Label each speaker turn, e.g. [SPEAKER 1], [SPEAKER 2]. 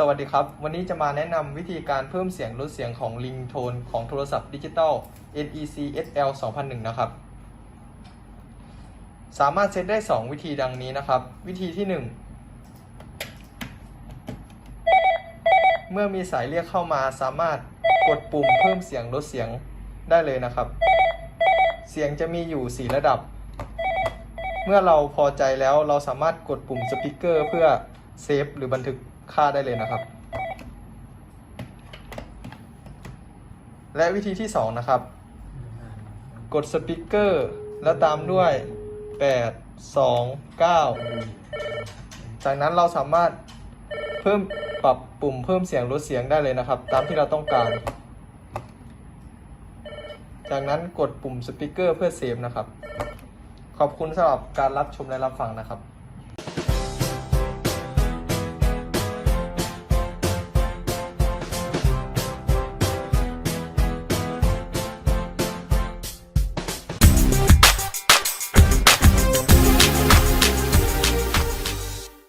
[SPEAKER 1] สวัสดีครับ วันนี้จะมาแนะนำวิธีการเพิ่มเสียงลดเสียงของลิงโทนของโทรศัพท์ดิจิตอล NEC SL 2001 นะครับ สามารถเซตได้ 2 วิธีดังนี้นะครับ วิธีที่ 1 เมื่อมีสายเรียกเข้ามาสามารถกดปุ่มเพิ่มเสียงลดเสียงได้เลยนะครับ เสียงจะมีอยู่ 4 ระดับ เมื่อเราพอใจแล้วเราสามารถกดปุ่มสปีกเกอร์เพื่อเซฟหรือบันทึก ค่าได้เลยนะครับ และวิธีที่ 2 นะครับ กดสปีกเกอร์ แล้วตามด้วย 8 2 9 จากนั้นเราสามารถเพิ่มปรับปุ่มเพิ่มเสียงลดเสียงได้เลยนะครับ ตามที่เราต้องการ จากนั้นกดปุ่มสปีกเกอร์เพื่อเซฟนะครับ ขอบคุณสำหรับการรับชมและรับฟังนะครับ